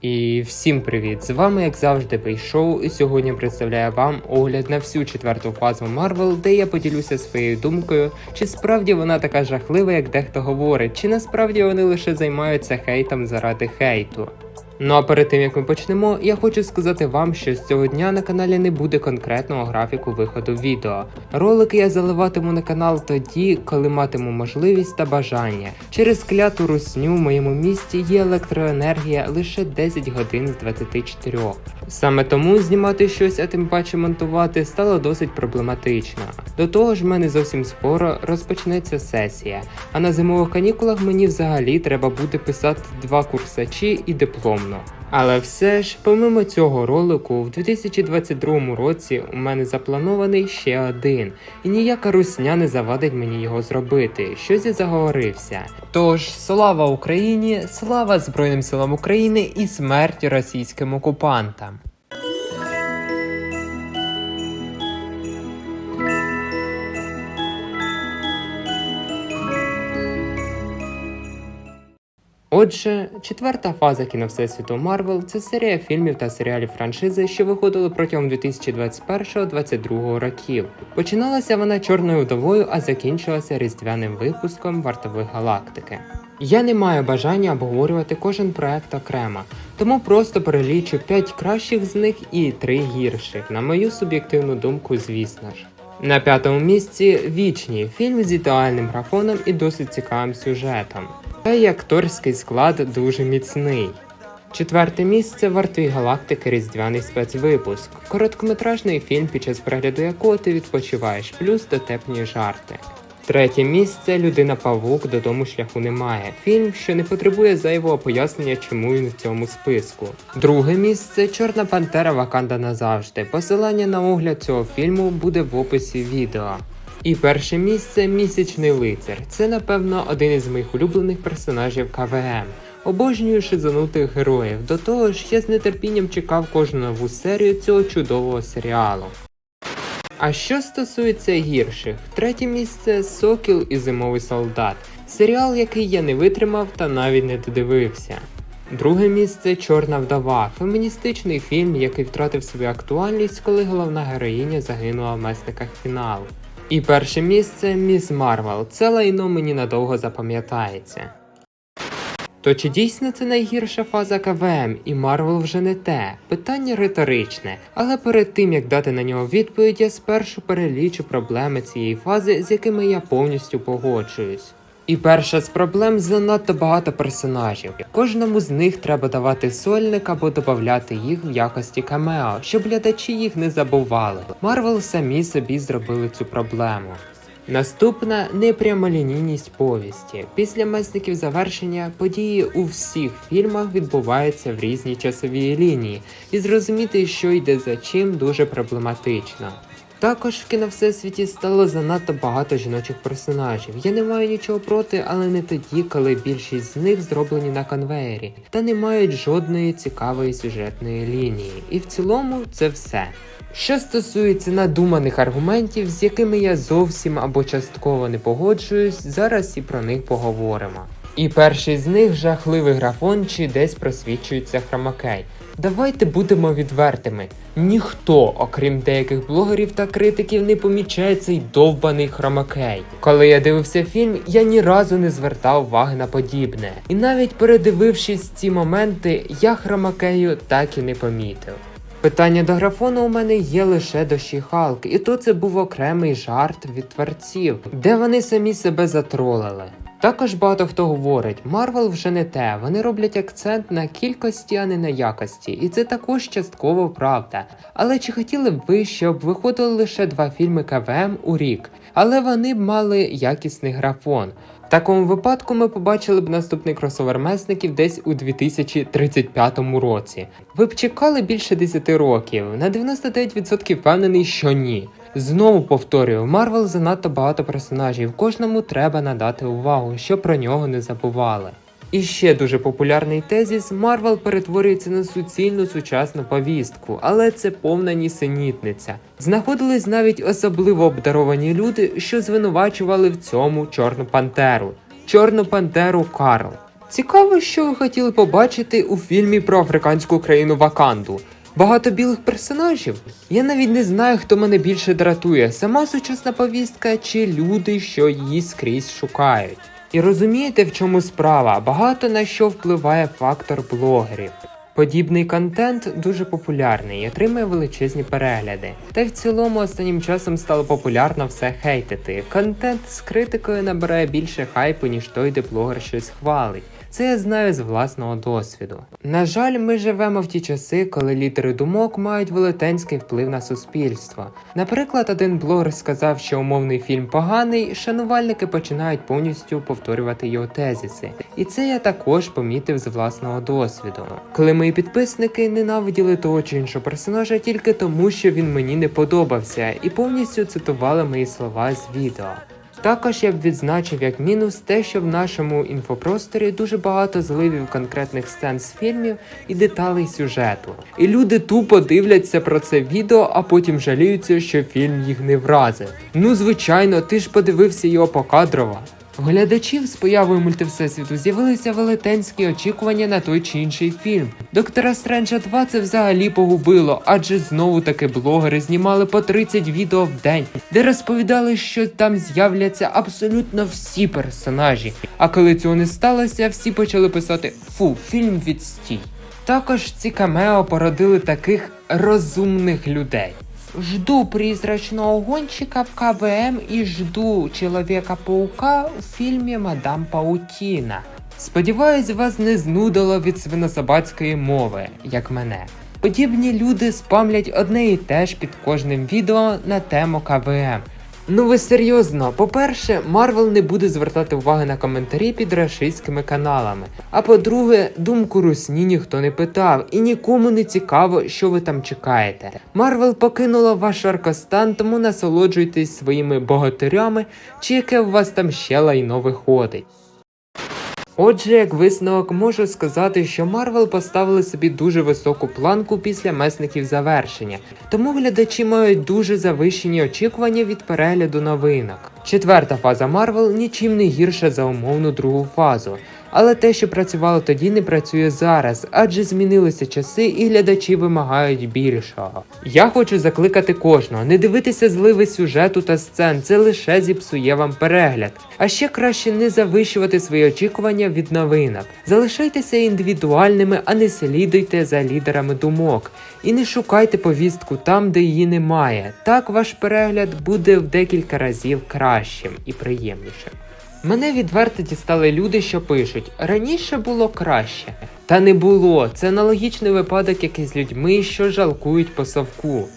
І всім привіт! З вами, як завжди, Пейшоу, і сьогодні представляю вам огляд на всю четверту фазу Марвел, де я поділюся своєю думкою, чи справді вона така жахлива, як дехто говорить, чи насправді вони лише займаються хейтом заради хейту. Ну а перед тим як ми почнемо, я хочу сказати вам, що з цього дня на каналі не буде конкретного графіку виходу відео. Ролики я заливатиму на канал тоді, коли матиму можливість та бажання. Через кляту русню в моєму місті є електроенергія лише 10 годин з 24. Саме тому знімати щось, а тим паче монтувати, стало досить проблематично. До того ж, в мене зовсім скоро розпочнеться сесія, а на зимових канікулах мені взагалі треба буде писати два курсачі і дипломно. Але все ж, помимо цього ролику, в 2022 році у мене запланований ще один, і ніяка русня не завадить мені його зробити. Щось я заговорився. Тож, слава Україні, слава Збройним силам України і смерть російським окупантам. Отже, четверта фаза кіновсесвіту Марвел це серія фільмів та серіалів франшизи, що виходили протягом 2021-2022 років. Починалася вона чорною вдовою, а закінчилася різдвяним випуском вартових галактики. Я не маю бажання обговорювати кожен проект окремо, тому просто перелічу 5 кращих з них і 3 гірших, на мою суб'єктивну думку, звісно ж. На п'ятому місці вічні фільм з ідеальним графоном і досить цікавим сюжетом. Та й акторський склад дуже міцний. Четверте місце Вартові галактики Різдвяний спецвипуск. Короткометражний фільм, під час перегляду якого ти відпочиваєш, плюс дотепні жарти. Третє місце Людина Павук додому шляху немає. Фільм, що не потребує зайвого пояснення, чому він в цьому списку. Друге місце Чорна Пантера Ваканда назавжди. Посилання на огляд цього фільму буде в описі відео. І перше місце місячний лицар. Це, напевно, один із моїх улюблених персонажів КВМ. Обожнюю шизанутих героїв. До того ж, я з нетерпінням чекав кожну нову серію цього чудового серіалу. А що стосується гірших, третє місце Сокіл і Зимовий солдат. Серіал, який я не витримав та навіть не додивився. Друге місце Чорна вдова, феміністичний фільм, який втратив свою актуальність, коли головна героїня загинула в месниках фіналу. І перше місце Міс Марвел. Це лайно мені надовго запам'ятається. То чи дійсно це найгірша фаза КВМ і Марвел вже не те? Питання риторичне, але перед тим як дати на нього відповідь, я спершу перелічу проблеми цієї фази, з якими я повністю погоджуюсь. І перша з проблем занадто багато персонажів. Кожному з них треба давати сольник або додати їх в якості камео, щоб глядачі їх не забували. Марвел самі собі зробили цю проблему. Наступна непрямолінійність повісті. Після месників завершення події у всіх фільмах відбуваються в різній часовій лінії, і зрозуміти, що йде за чим, дуже проблематично. Також в кіновсесвіті стало занадто багато жіночих персонажів. Я не маю нічого проти, але не тоді, коли більшість з них зроблені на конвеєрі та не мають жодної цікавої сюжетної лінії. І в цілому це все. Що стосується надуманих аргументів, з якими я зовсім або частково не погоджуюсь, зараз і про них поговоримо. І перший з них жахливий графон чи десь просвічується хромакей. Давайте будемо відвертими. Ніхто, окрім деяких блогерів та критиків, не помічає цей довбаний хромакей. Коли я дивився фільм, я ні разу не звертав уваги на подібне. І навіть передивившись ці моменти, я хромакею так і не помітив. Питання до графону у мене є лише до Ші-Халк, і то це був окремий жарт від творців, де вони самі себе затролили. Також багато хто говорить, Марвел вже не те, вони роблять акцент на кількості, а не на якості, і це також частково правда. Але чи хотіли б ви, щоб виходили лише два фільми КВМ у рік, але вони б мали якісний графон? В такому випадку ми побачили б наступний кросовер месників десь у 2035 році. Ви б чекали більше 10 років. На 99% впевнений, що ні. Знову повторюю, Марвел занадто багато персонажів, кожному треба надати увагу, щоб про нього не забували. І ще дуже популярний тезіс: Марвел перетворюється на суцільну сучасну повістку, але це повна нісенітниця. Знаходились навіть особливо обдаровані люди, що звинувачували в цьому Чорну Пантеру. Чорну Пантеру Карл. Цікаво, що ви хотіли побачити у фільмі про африканську країну Ваканду. Багато білих персонажів. Я навіть не знаю, хто мене більше дратує: сама сучасна повістка чи люди, що її скрізь шукають. І розумієте, в чому справа? Багато на що впливає фактор блогерів. Подібний контент дуже популярний і отримує величезні перегляди. Та й в цілому останнім часом стало популярно все хейтити. Контент з критикою набирає більше хайпу, ніж той, де блогер щось хвалить. Це я знаю з власного досвіду. На жаль, ми живемо в ті часи, коли лідери думок мають велетенський вплив на суспільство. Наприклад, один блогер сказав, що умовний фільм поганий, шанувальники починають повністю повторювати його тезиси. І це я також помітив з власного досвіду. Коли мої підписники ненавиділи того чи іншого персонажа тільки тому, що він мені не подобався, і повністю цитували мої слова з відео. Також я б відзначив як мінус те, що в нашому інфопросторі дуже багато зливів конкретних сцен з фільмів і деталей сюжету. І люди тупо дивляться про це відео, а потім жаліються, що фільм їх не вразив. Ну звичайно, ти ж подивився його покадрово. Глядачів з появою мультивсесвіту з'явилися велетенські очікування на той чи інший фільм. Доктора Стренджа 2 це взагалі погубило, адже знову таки блогери знімали по 30 відео в день, де розповідали, що там з'являться абсолютно всі персонажі. А коли цього не сталося, всі почали писати Фу, фільм відстій. Також ці камео породили таких розумних людей. Жду призрачного гонщика в КВМ і жду Чоловіка-паука у фільмі Мадам Паутіна. Сподіваюсь, вас не знудило від свинособацької мови, як мене. Подібні люди спамлять одне і те ж під кожним відео на тему КВМ. Ну ви серйозно, по-перше, Марвел не буде звертати уваги на коментарі під рашистськими каналами. А по-друге, думку русні ніхто не питав, і нікому не цікаво, що ви там чекаєте. Марвел покинула ваш аркостан, тому насолоджуйтесь своїми богатирями, чи яке у вас там ще лайно виходить. Отже, як висновок можу сказати, що Марвел поставили собі дуже високу планку після месників завершення, тому глядачі мають дуже завищені очікування від перегляду новинок. Четверта фаза Марвел нічим не гірша за умовну другу фазу. Але те, що працювало тоді, не працює зараз, адже змінилися часи і глядачі вимагають більшого. Я хочу закликати кожного не дивитися зливи сюжету та сцен, це лише зіпсує вам перегляд. А ще краще не завищувати свої очікування від новинок. Залишайтеся індивідуальними, а не слідуйте за лідерами думок. І не шукайте повістку там, де її немає. Так ваш перегляд буде в декілька разів кращим і приємнішим. Мене відверто дістали люди, що пишуть: раніше було краще. Та не було. Це аналогічний випадок, як і з людьми, що жалкують по совку.